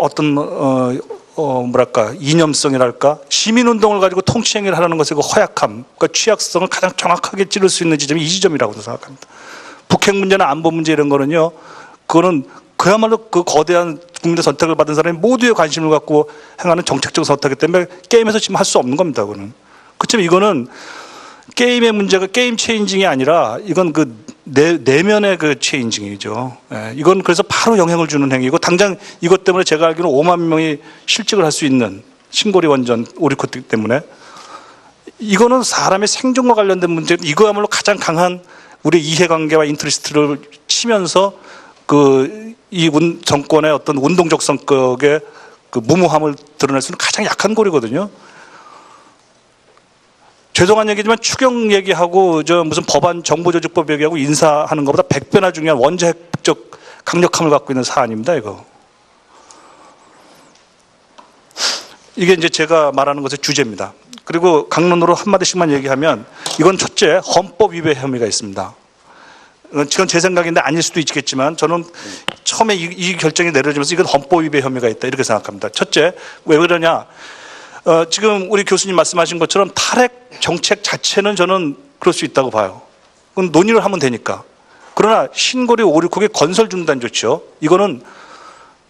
어떤 어, 어 뭐랄까 이념성이랄까 시민운동을 가지고 통치행위를 하라는 것의 그 허약함, 그러니까 취약성을 가장 정확하게 찌를 수 있는 지점이 이 지점이라고 생각합니다. 북핵 문제나 안보 문제 이런 거는요, 그거는 그야말로 그 거대한 국민의 선택을 받은 사람이 모두의 관심을 갖고 행하는 정책적 선택이기 때문에 게임에서 지금 할 수 없는 겁니다. 그거는. 그렇지만 이거는 게임의 문제가 게임 체인징이 아니라 이건 그 내, 내면의 그 체인징이죠. 예, 이건 그래서 바로 영향을 주는 행위고 당장 이것 때문에 제가 알기로는 5만 명이 실직을 할 수 있는 신고리 원전 오리코트 때문에 이거는 사람의 생존과 관련된 문제 이거야말로 가장 강한 우리 이해관계와 인트리스트를 치면서 그 이 정권의 어떤 운동적 성격의 그 무모함을 드러낼 수 있는 가장 약한 고리거든요. 죄송한 얘기지만 추경 얘기하고 저 무슨 법안 정보조직법 얘기하고 인사하는 것보다 100배나 중요한 원자핵적 강력함을 갖고 있는 사안입니다, 이거. 이게 이제 제가 말하는 것의 주제입니다. 그리고 강론으로 한마디씩만 얘기하면 이건 첫째 헌법 위배 혐의가 있습니다. 지금 제 생각인데 아닐 수도 있겠지만 저는 처음에 이, 이 결정이 내려지면서 이건 헌법 위배 혐의가 있다 이렇게 생각합니다. 첫째 왜 그러냐? 어, 지금 우리 교수님 말씀하신 것처럼 탈핵 정책 자체는 저는 그럴 수 있다고 봐요. 그건 논의를 하면 되니까. 그러나 신고리 오류국의 건설 중단 조치요. 이거는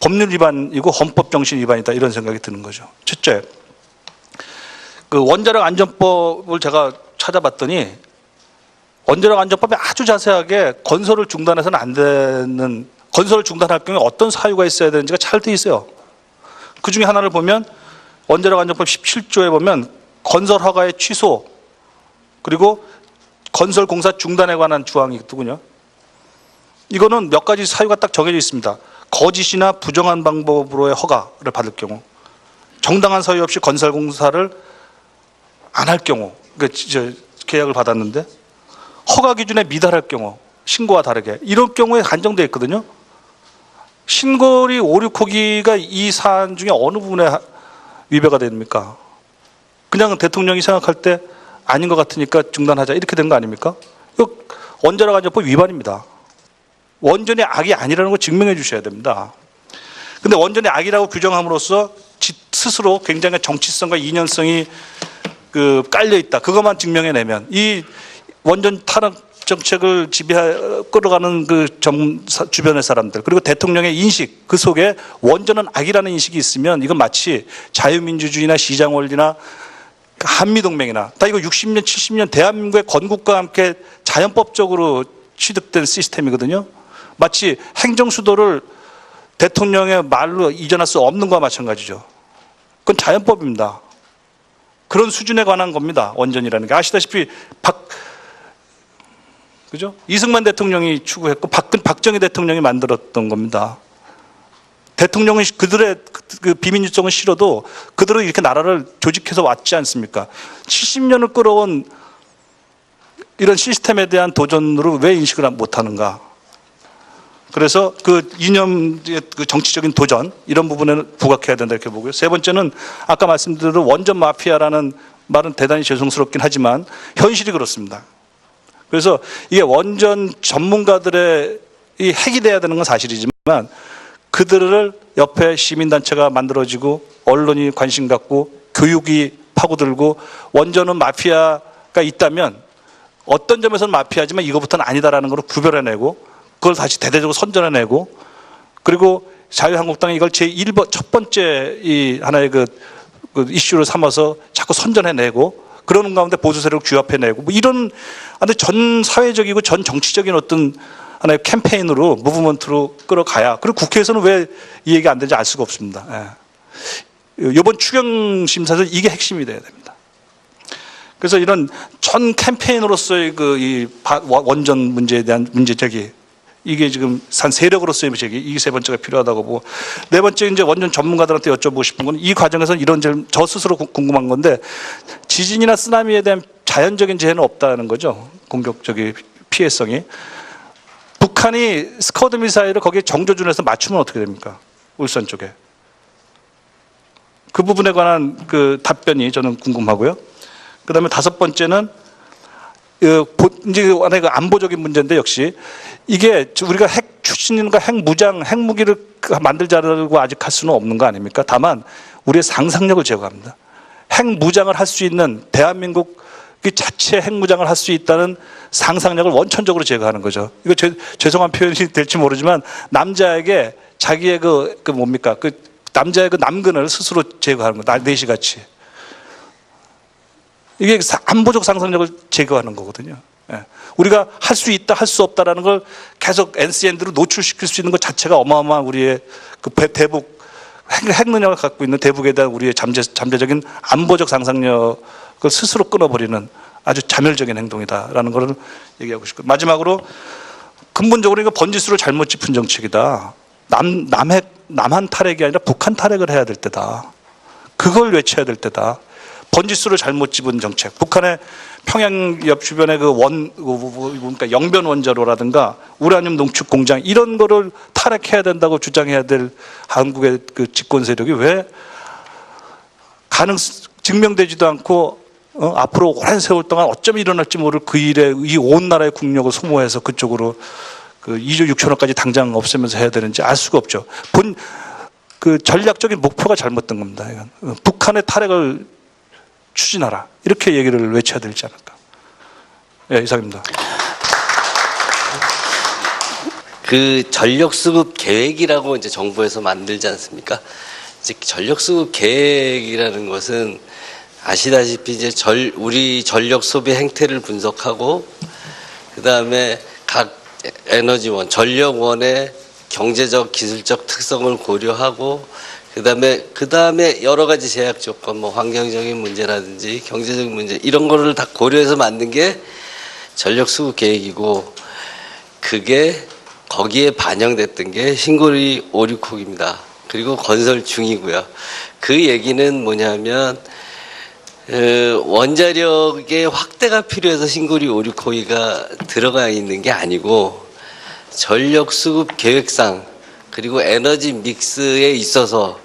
법률 위반이고 헌법 정신 위반이다 이런 생각이 드는 거죠. 첫째, 그 원자력 안전법을 제가 찾아봤더니 원자력 안전법에 아주 자세하게 건설을 중단해서는 안 되는 건설을 중단할 경우에 어떤 사유가 있어야 되는지가 잘 돼 있어요. 그 중에 하나를 보면 원자력 안전법 17조에 보면 건설 허가의 취소 그리고 건설 공사 중단에 관한 조항이 있더군요. 이거는 몇 가지 사유가 딱 정해져 있습니다. 거짓이나 부정한 방법으로의 허가를 받을 경우, 정당한 사유 없이 건설 공사를 안 할 경우, 그 계약을 받았는데 허가 기준에 미달할 경우, 신고와 다르게 이런 경우에 한정돼 있거든요. 신고리 5, 6호기가 이 사안 중에 어느 부분에 위배가 됩니까? 그냥 대통령이 생각할 때 아닌 것 같으니까 중단하자 이렇게 된 거 아닙니까? 이거 원자력 안전법 위반입니다. 원전이 악이 아니라는 걸 증명해 주셔야 됩니다. 근데 원전이 악이라고 규정함으로써 지- 스스로 굉장히 정치성과 이념성이 그 깔려 있다. 그것만 증명해내면 이 원전 탄압 정책을 지배 끌어가는 그 정, 사- 주변의 사람들 그리고 대통령의 인식 그 속에 원전은 악이라는 인식이 있으면 이건 마치 자유민주주의나 시장 원리나 그 한미동맹이나 다 이거 60년 70년 대한민국의 건국과 함께 자연법적으로 취득된 시스템이거든요. 마치 행정수도를 대통령의 말로 이전할 수 없는 것과 마찬가지죠. 그건 자연법입니다. 그런 수준에 관한 겁니다. 원전이라는 게 아시다시피 박 그죠? 이승만 대통령이 추구했고 박근 박정희 대통령이 만들었던 겁니다. 대통령은 그들의 그- 그 비민주성은 싫어도 그들은 이렇게 나라를 조직해서 왔지 않습니까? 70년을 끌어온 이런 시스템에 대한 도전으로 왜 인식을 못하는가? 그래서 그 이념의 그 정치적인 도전 이런 부분에는 부각해야 된다 이렇게 보고요. 세 번째는 아까 말씀드린 원전 마피아라는 말은 대단히 죄송스럽긴 하지만 현실이 그렇습니다. 그래서 이게 원전 전문가들의 이 핵이 돼야 되는 건 사실이지만 그들을 옆에 시민단체가 만들어지고 언론이 관심 갖고 교육이 파고들고 원전은 마피아가 있다면 어떤 점에서는 마피아지만 이거부터는 아니다라는 걸 구별해내고 그걸 다시 대대적으로 선전해내고 그리고 자유한국당이 이걸 제 1번 첫 번째 이 하나의 그, 그 이슈를 삼아서 자꾸 선전해내고 그러는 가운데 보수 세력을 규합해내고 뭐 이런 근데 전 사회적이고 전 정치적인 어떤 하나의 캠페인으로 무브먼트로 끌어가야 그리고 국회에서는 왜 이 얘기 안 되는지 알 수가 없습니다. 예. 이번 추경 심사에서 이게 핵심이 돼야 됩니다. 그래서 이런 전 캠페인으로서의 그 이 원전 문제에 대한 문제 제기 이게 지금 산 세력으로서의 제기 이게 세 번째가 필요하다고 보고 네 번째 이제 원전 전문가들한테 여쭤보고 싶은 건 이 과정에서 이런 점저 스스로 구- 궁금한 건데 지진이나 쓰나미에 대한 자연적인 재해는 없다는 거죠 공격적인 피해성이 북한이 스커드 미사일을 거기에 정조준해서 맞추면 어떻게 됩니까 울산 쪽에 그 부분에 관한 그 답변이 저는 궁금하고요. 그 다음에 다섯 번째는 어, 보- 이제 하나의 그 안보적인 문제인데 역시 이게 우리가 핵 추진과 핵 무장, 핵 무기를 그 만들자고 아직 할 수는 없는 거 아닙니까? 다만 우리의 상상력을 제거합니다. 핵 무장을 할 수 있는 대한민국 그 자체 핵 무장을 할 수 있다는 상상력을 원천적으로 제거하는 거죠. 이거 죄, 죄송한 표현이 될지 모르지만 남자에게 자기의 그, 그 뭡니까? 그 남자의 그 남근을 스스로 제거하는 거. 나 내시 같이. 이게 사- 안보적 상상력을 제거하는 거거든요. 예. 우리가 할 수 있다, 할 수 없다라는 걸 계속 NCN으로 노출시킬 수 있는 것 자체가 어마어마한 우리의 그 배- 대북 핵, 핵 능력을 갖고 있는 대북에 대한 우리의 잠재, 잠재적인 안보적 상상력을 스스로 끊어버리는 아주 자멸적인 행동이다라는 것을 얘기하고 싶고 마지막으로 근본적으로 이거 번지수를 잘못 짚은 정책이다. 남, 남핵, 남한 탈핵이 아니라 북한 탈핵을 해야 될 때다. 그걸 외쳐야 될 때다. 번지수를 잘못 집은 정책. 북한의 평양 옆 주변의 그 원, 그 뭐- 그러니까 영변 원자로라든가 우라늄 농축 공장 이런 거를 탈핵해야 된다고 주장해야 될 한국의 그 집권 세력이 왜 가능, 증명되지도 않고 어, 앞으로 오랜 세월 동안 어쩜 일어날지 모를 그 일에 이 온 나라의 국력을 소모해서 그쪽으로 그 2조 6천억까지 당장 없애면서 해야 되는지 알 수가 없죠. 본, 그 전략적인 목표가 잘못된 겁니다. 이건. 어, 북한의 탈핵을 추진하라. 이렇게 얘기를 외쳐야 되지 않을까. 예, 이상입니다. 그 전력 수급 계획이라고 이제 정부에서 만들지 않습니까? 이제 전력 수급 계획이라는 것은 아시다시피 이제 절 우리 전력 소비 행태를 분석하고 그 다음에 각 에너지원, 전력원의 경제적 기술적 특성을 고려하고 그다음에 그다음에 여러 가지 제약 조건 뭐 환경적인 문제라든지 경제적인 문제 이런 거를 다 고려해서 만든 게 전력 수급 계획이고 그게 거기에 반영됐던 게 신고리 오류콕입니다. 그리고 건설 중이고요. 그 얘기는 뭐냐면 어, 원자력의 확대가 필요해서 신고리 오류코이가 들어가 있는 게 아니고 전력 수급 계획상 그리고 에너지 믹스에 있어서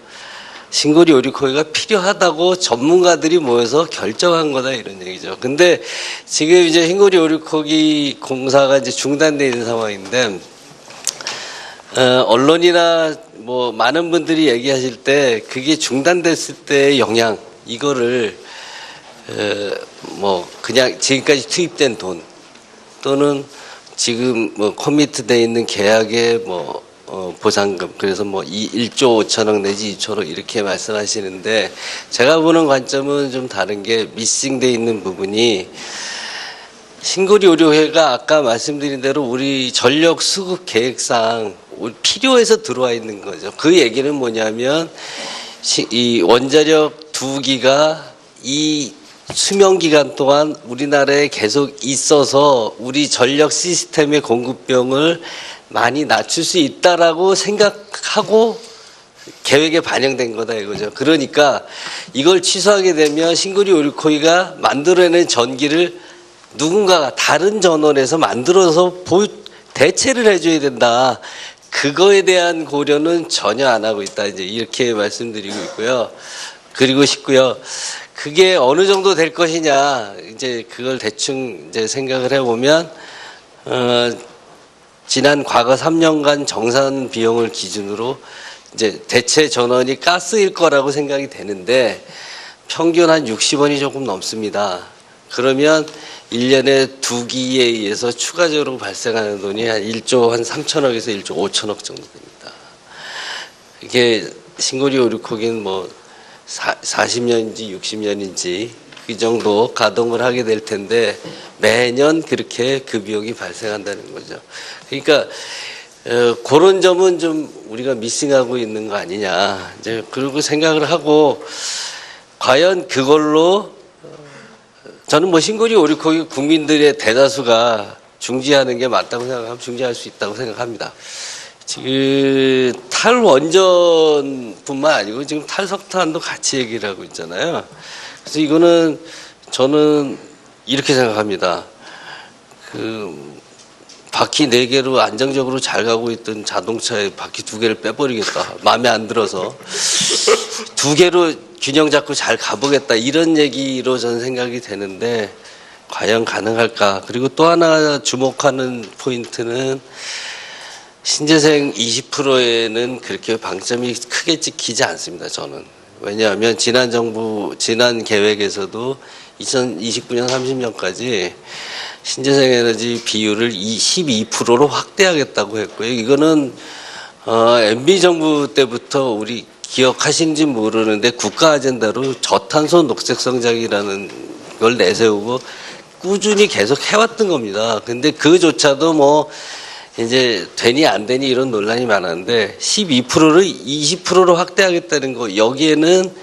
신고리 오류코이가 필요하다고 전문가들이 모여서 결정한 거다 이런 얘기죠. 근데 지금 이제 신고리 오류코기 공사가 이제 중단돼 있는 상황인데 어, 언론이나 뭐 많은 분들이 얘기하실 때 그게 중단됐을 때의 영향 이거를 어, 뭐 그냥 지금까지 투입된 돈 또는 지금 뭐 커미트돼 있는 계약의 뭐 어, 보상금 그래서 뭐 이 1조 5천억 내지 2천억 이렇게 말씀하시는데 제가 보는 관점은 좀 다른 게 미싱돼 있는 부분이 신고리 의료회가 아까 말씀드린 대로 우리 전력 수급 계획상 필요해서 들어와 있는 거죠. 그 얘기는 뭐냐면 시- 이 원자력 두 기가 이 수명 기간 동안 우리나라에 계속 있어서 우리 전력 시스템의 공급병을 많이 낮출 수 있다라고 생각하고 계획에 반영된 거다 이거죠. 그러니까 이걸 취소하게 되면 싱글이 오리코이가 만들어낸 전기를 누군가가 다른 전원에서 만들어서 보, 대체를 해줘야 된다. 그거에 대한 고려는 전혀 안 하고 있다. 이제 이렇게 말씀드리고 있고요. 그리고 싶고요. 그게 어느 정도 될 것이냐. 이제 그걸 대충 이제 생각을 해보면, 어, 지난 과거 3년간 정산 비용을 기준으로 이제 대체 전원이 가스일 거라고 생각이 되는데 평균 한 60원이 조금 넘습니다. 그러면 1년에 두 기에 의해서 추가적으로 발생하는 돈이 한 1조 한 3천억에서 1조 5천억 정도 됩니다. 이게 신고리 오류콕인 뭐 40년인지 60년인지 그 정도 가동을 하게 될 텐데 매년 그렇게 그 비용이 발생한다는 거죠. 그러니까 어, 그런 점은 좀 우리가 미싱하고 있는 거 아니냐. 이제 그리고 생각을 하고 과연 그걸로 어, 저는 뭐 신고리 오리코기 국민들의 대다수가 중지하는 게 맞다고 생각하면 중지할 수 있다고 생각합니다. 지금 탈원전뿐만 아니고 지금 탈석탄도 같이 얘기를 하고 있잖아요. 그래서 이거는 저는 이렇게 생각합니다. 그 바퀴 네 개로 안정적으로 잘 가고 있던 자동차에 바퀴 두 개를 빼버리겠다. 마음에 안 들어서 두 개로 균형 잡고 잘 가보겠다. 이런 얘기로 저는 생각이 되는데 과연 가능할까? 그리고 또 하나 주목하는 포인트는 신재생 20%에는 그렇게 방점이 크게 찍히지 않습니다. 저는 왜냐하면 지난 정부 지난 계획에서도 2029년 30년까지 신재생 에너지 비율을 12%로 확대하겠다고 했고요. 이거는 어, MB 정부 때부터 우리 기억하신지 모르는데 국가 아젠다로 저탄소 녹색 성장이라는 걸 내세우고 꾸준히 계속 해왔던 겁니다. 근데 그조차도 뭐 이제 되니 안 되니 이런 논란이 많았는데 12%를 20%로 확대하겠다는 거 여기에는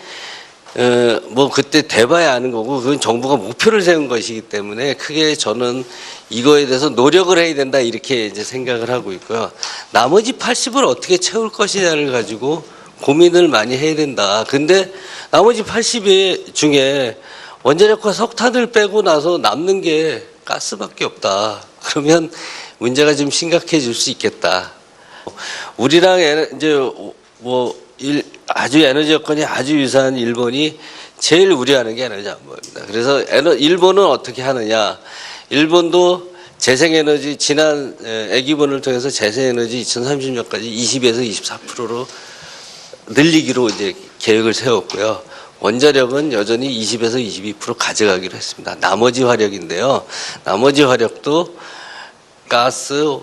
어, 뭐 그때 돼봐야 아는 거고 그건 정부가 목표를 세운 것이기 때문에 크게 저는 이거에 대해서 노력을 해야 된다 이렇게 이제 생각을 하고 있고요. 나머지 80을 어떻게 채울 것이냐를 가지고 고민을 많이 해야 된다. 근데 나머지 80의 중에 원자력과 석탄을 빼고 나서 남는 게 가스밖에 없다. 그러면 문제가 좀 심각해질 수 있겠다. 우리랑 이제 뭐 일- 아주 에너지 여건이 아주 유사한 일본이 제일 우려하는 게 에너지 안보입니다. 그래서 에너, 일본은 어떻게 하느냐? 일본도 재생에너지 지난 에, 애기본을 통해서 재생에너지 2030년까지 20에서 24%로 늘리기로 이제 계획을 세웠고요. 원자력은 여전히 20에서 22% 가져가기로 했습니다. 나머지 화력인데요. 나머지 화력도 가스,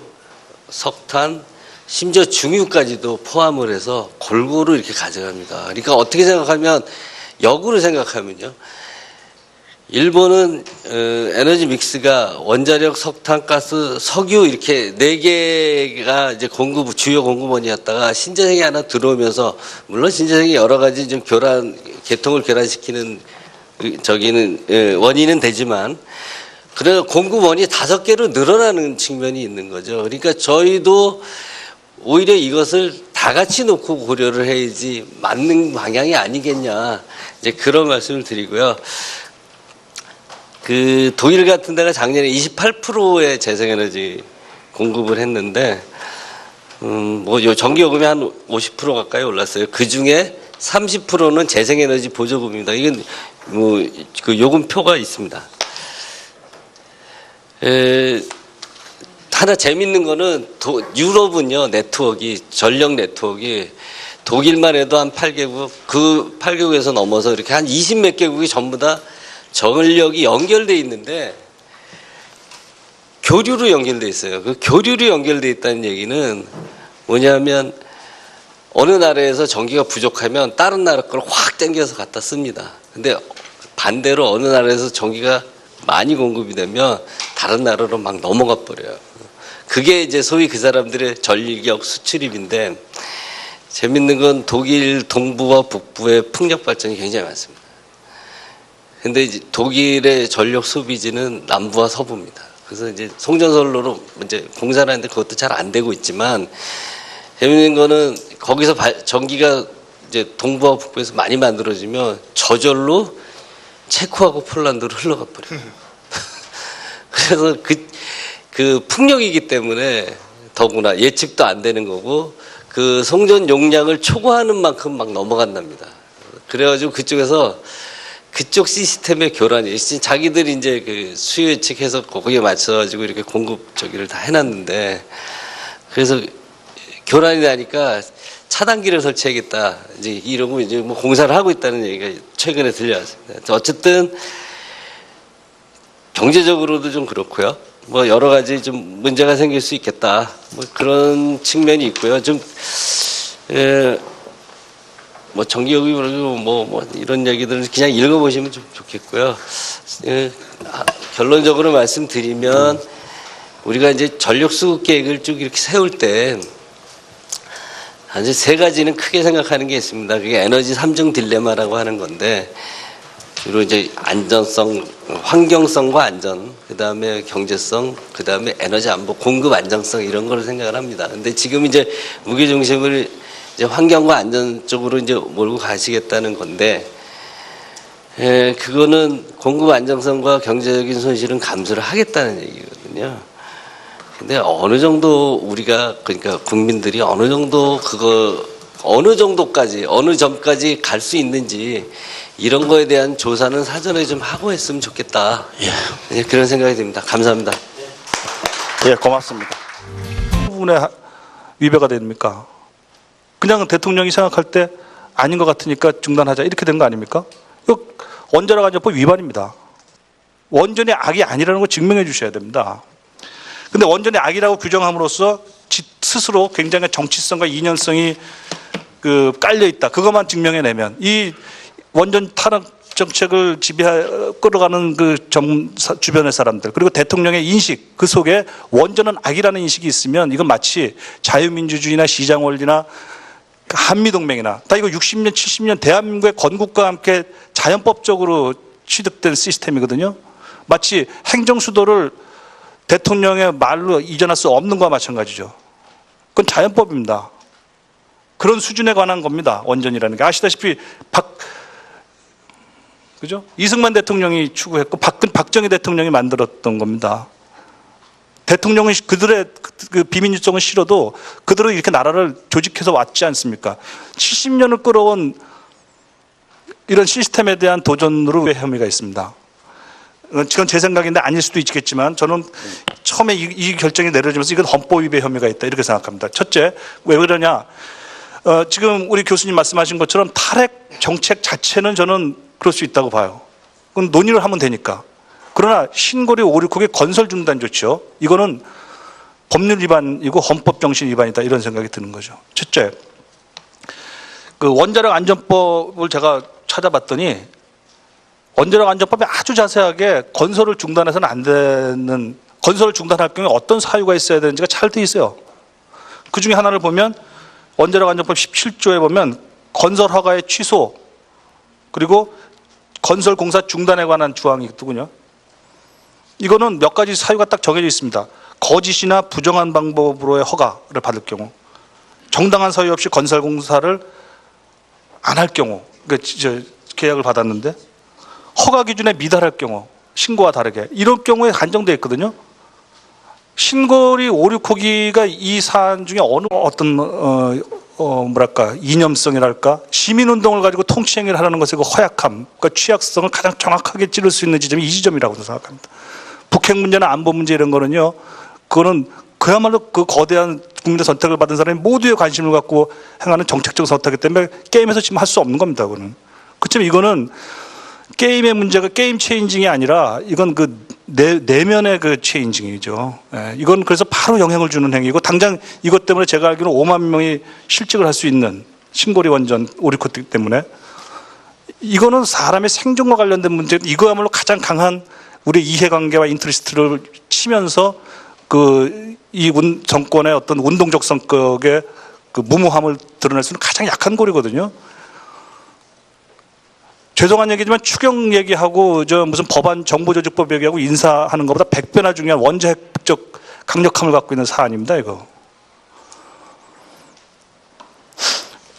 석탄, 심지어 중유까지도 포함을 해서 골고루 이렇게 가져갑니다. 그러니까 어떻게 생각하면 역으로 생각하면요. 일본은 어, 에너지 믹스가 원자력, 석탄, 가스, 석유 이렇게 네 개가 이제 공급 주요 공급원이었다가 신재생이 하나 들어오면서 물론 신재생이 여러 가지 좀 교란 계통을 교란시키는 그 저기는 예, 원인은 되지만 그래 공급원이 다섯 개로 늘어나는 측면이 있는 거죠. 그러니까 저희도 오히려 이것을 다 같이 놓고 고려를 해야지 맞는 방향이 아니겠냐 이제 그런 말씀을 드리고요. 그 독일 같은 데가 작년에 28%의 재생에너지 공급을 했는데 음 뭐 요 전기 요금이 한 50% 가까이 올랐어요. 그 중에 30%는 재생에너지 보조금입니다. 이건 뭐 그 요금표가 있습니다. 에, 하나 재밌는 거는 도, 유럽은요 네트워크 전력 네트워크 독일만 해도 한 8개국 그 8개국에서 넘어서 이렇게 한 20 몇 개국이 전부 다 전력이 연결돼 있는데 교류로 연결돼 있어요. 그 교류로 연결돼 있다는 얘기는 뭐냐면 어느 나라에서 전기가 부족하면 다른 나라 걸 확 땡겨서 갖다 씁니다. 근데 반대로 어느 나라에서 전기가 많이 공급이 되면 다른 나라로 막 넘어가 버려요. 그게 이제 소위 그 사람들의 전력 수출입인데 재밌는 건 독일 동부와 북부의 풍력 발전이 굉장히 많습니다. 근데 이제 독일의 전력 소비지는 남부와 서부입니다. 그래서 이제 송전선로로 이제 공사를 하는데 그것도 잘 안 되고 있지만 재밌는 거는 거기서 발- 전기가 이제 동부와 북부에서 많이 만들어지면 저절로 체코하고 폴란드로 흘러가 버려요. 그래서 그, 그 풍력이기 때문에 더구나 예측도 안 되는 거고 그 송전 용량을 초과하는 만큼 막 넘어간답니다. 그래가지고 그쪽에서 그쪽 시스템의 교란이 자기들이 이제 그 수요 예측해서 거기에 맞춰가지고 이렇게 공급 저기를 다 해놨는데 그래서 교란이 나니까 차단기를 설치하겠다 이제 이러고 이제 뭐 공사를 하고 있다는 얘기가 최근에 들려왔습니다. 어쨌든 경제적으로도 좀 그렇고요. 뭐 여러 가지 좀 문제가 생길 수 있겠다. 뭐 그런 측면이 있고요. 좀 에, 뭐 정기요금이 그러고 뭐, 뭐 이런 얘기들은 그냥 읽어보시면 좀 좋겠고요. 예, 아, 결론적으로 말씀드리면 우리가 이제 전력 수급 계획을 쭉 이렇게 세울 때 단지 세 가지는 크게 생각하는 게 있습니다. 그게 에너지 삼중 딜레마라고 하는 건데 주로 이제 안전성, 환경성과 안전, 그 다음에 경제성, 그 다음에 에너지 안보, 공급 안정성 이런 거를 생각을 합니다. 근데 지금 이제 무게 중심을 이제 환경과 안전 쪽으로 이제 몰고 가시겠다는 건데, 에, 그거는 공급 안정성과 경제적인 손실은 감수를 하겠다는 얘기거든요. 근데 어느 정도 우리가 그러니까 국민들이 어느 정도 그거 어느 정도까지 어느 점까지 갈 수 있는지 이런 거에 대한 조사는 사전에 좀 하고 했으면 좋겠다. 예, 그런 생각이 듭니다. 감사합니다. 예, 고맙습니다. 부분에 하- 위배가 됩니까? 그냥 대통령이 생각할 때 아닌 것 같으니까 중단하자 이렇게 된 거 아닙니까? 이거 원자력 안전법 위반입니다. 원전이 악이 아니라는 걸 증명해 주셔야 됩니다. 근데 원전이 악이라고 규정함으로써 지- 스스로 굉장히 정치성과 이념성이 그 깔려 있다. 그것만 증명해내면 이 원전 탄핵 정책을 지배 끌어가는 그 정, 사- 주변의 사람들 그리고 대통령의 인식 그 속에 원전은 악이라는 인식이 있으면 이건 마치 자유민주주의나 시장 원리나 그 한미동맹이나 다 이거 60년 70년 대한민국의 건국과 함께 자연법적으로 취득된 시스템이거든요. 마치 행정 수도를 대통령의 말로 이전할 수 없는 거와 마찬가지죠. 그건 자연법입니다. 그런 수준에 관한 겁니다. 원전이라는 게 아시다시피 박 그죠? 이승만 대통령이 추구했고 박근 박정희 대통령이 만들었던 겁니다. 대통령은 그들의 그- 그 비민주성은 싫어도 그들은 이렇게 나라를 조직해서 왔지 않습니까? 70년을 끌어온 이런 시스템에 대한 도전으로 왜 혐의가 있습니다. 어, 지금 제 생각인데 아닐 수도 있겠지만 저는 처음에 이, 이 결정이 내려지면서 이건 헌법 위배 혐의가 있다 이렇게 생각합니다. 첫째, 왜 그러냐? 어, 지금 우리 교수님 말씀하신 것처럼 탈핵 정책 자체는 저는 그럴 수 있다고 봐요. 그건 논의를 하면 되니까. 그러나 신고리 오류국의 건설 중단 조치요. 이거는 법률 위반이고 헌법 정신 위반이다 이런 생각이 드는 거죠. 첫째, 그 원자력 안전법을 제가 찾아봤더니 원자력 안전법에 아주 자세하게 건설을 중단해서는 안 되는 건설을 중단할 경우에 어떤 사유가 있어야 되는지가 잘 돼 있어요. 그 중에 하나를 보면 원자력 안전법 17조에 보면 건설 허가의 취소 그리고 건설 공사 중단에 관한 조항이 있더군요. 이거는 몇 가지 사유가 딱 정해져 있습니다. 거짓이나 부정한 방법으로의 허가를 받을 경우, 정당한 사유 없이 건설 공사를 안 할 경우, 그 저, 계약을 받았는데 허가 기준에 미달할 경우, 신고와 다르게 이런 경우에 한정돼 있거든요. 신고리 오류코기가 이 사안 중에 어느 어떤 어, 어 뭐랄까 이념성이랄까 시민운동을 가지고 통치행위를 하라는 것의 그 허약함, 그 취약성을 가장 정확하게 찌를 수 있는 지점이 이 지점이라고 생각합니다. 북핵 문제나 안보 문제 이런 거는요, 그거는 그야말로 그 거대한 국민의 선택을 받은 사람이 모두의 관심을 갖고 행하는 정책적 선택이기 때문에 게임에서 지금 할 수 없는 겁니다. 그거는. 그렇지만 이거는 게임의 문제가 게임 체인징이 아니라 이건 그 내, 내면의 그 체인징이죠. 예, 이건 그래서 바로 영향을 주는 행위고 당장 이것 때문에 제가 알기로 5만 명이 실직을 할 수 있는 신고리 원전 오리코트 때문에 이거는 사람의 생존과 관련된 문제 이거야말로 가장 강한 우리 이해관계와 인트리스트를 치면서 그 이 정권의 어떤 운동적 성격의 그 무모함을 드러낼 수 있는 가장 약한 고리거든요. 죄송한 얘기지만 추경 얘기하고 저 무슨 법안 정보조직법 얘기하고 인사하는 것보다 100배나 중요한 원자핵적 강력함을 갖고 있는 사안입니다, 이거.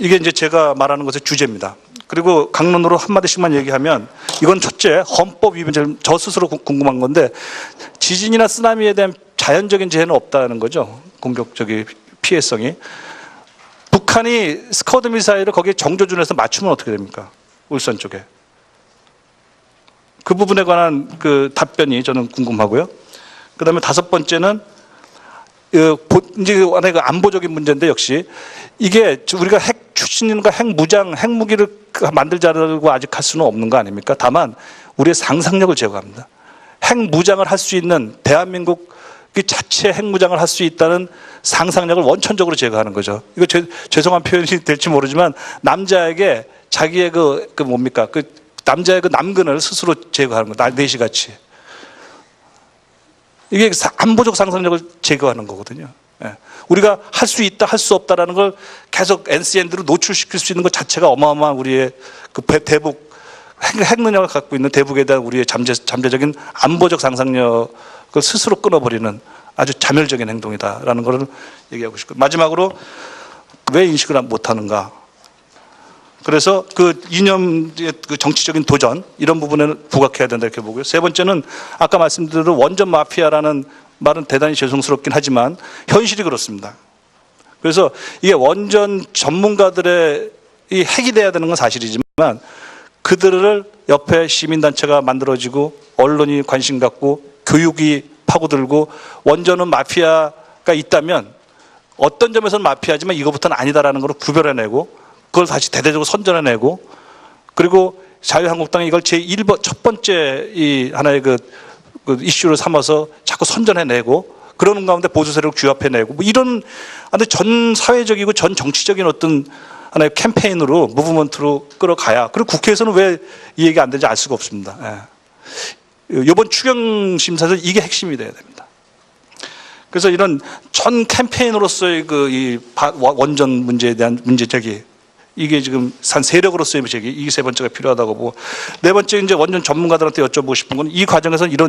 이게 이제 제가 말하는 것의 주제입니다. 그리고 강론으로 한마디씩만 얘기하면 이건 첫째 헌법 위반 저 스스로 구- 궁금한 건데 지진이나 쓰나미에 대한 자연적인 재해는 없다는 거죠. 공격적인 피해성이. 북한이 스커드 미사일을 거기에 정조준해서 맞추면 어떻게 됩니까? 울산 쪽에. 그 부분에 관한 그 답변이 저는 궁금하고요. 그 다음에 다섯 번째는 그 보- 이제 안에 그 안보적인 문제인데 역시 이게 우리가 핵 추진과 핵 무장, 핵 무기를 그 만들자고 아직 할 수는 없는 거 아닙니까? 다만 우리의 상상력을 제거합니다. 핵 무장을 할 수 있는 대한민국 그 자체 핵 무장을 할 수 있다는 상상력을 원천적으로 제거하는 거죠. 이거 죄, 죄송한 표현이 될지 모르지만 남자에게 자기의 그, 그 뭡니까? 그 남자의 그 남근을 스스로 제거하는 거, 내시 같이. 이게 사- 안보적 상상력을 제거하는 거거든요. 예. 우리가 할 수 있다, 할 수 없다라는 걸 계속 NCND로 노출시킬 수 있는 것 자체가 어마어마한 우리의 그 배- 대북 핵, 핵 능력을 갖고 있는 대북에 대한 우리의 잠재, 잠재적인 안보적 상상력을 스스로 끊어버리는 아주 자멸적인 행동이다라는 것을 얘기하고 싶고 마지막으로 왜 인식을 못하는가? 그래서 그 이념의 그 정치적인 도전 이런 부분에는 부각해야 된다 이렇게 보고요. 세 번째는 아까 말씀드린 원전 마피아라는 말은 대단히 죄송스럽긴 하지만 현실이 그렇습니다. 그래서 이게 원전 전문가들의 이 핵이 돼야 되는 건 사실이지만 그들을 옆에 시민단체가 만들어지고 언론이 관심 갖고 교육이 파고들고 원전은 마피아가 있다면 어떤 점에서는 마피아지만 이거부터는 아니다라는 걸 구별해내고 그걸 다시 대대적으로 선전해내고 그리고 자유한국당이 이걸 제1번 첫 번째 이 하나의 그, 그 이슈로 삼아서 자꾸 선전해내고 그러는 가운데 보수 세력을 규합해내고 뭐 이런 아주 전 사회적이고 전 정치적인 어떤 하나의 캠페인으로 무브먼트로 끌어가야 그리고 국회에서는 왜 이 얘기 안 되는지 알 수가 없습니다. 예. 이번 추경 심사에서 이게 핵심이 돼야 됩니다. 그래서 이런 전 캠페인으로서의 그 이 원전 문제에 대한 문제 제기 이게 지금 산 세력으로서의 제기 이게 세 번째가 필요하다고 보고 네 번째 이제 원전 전문가들한테 여쭤보고 싶은 건 이 과정에서 이런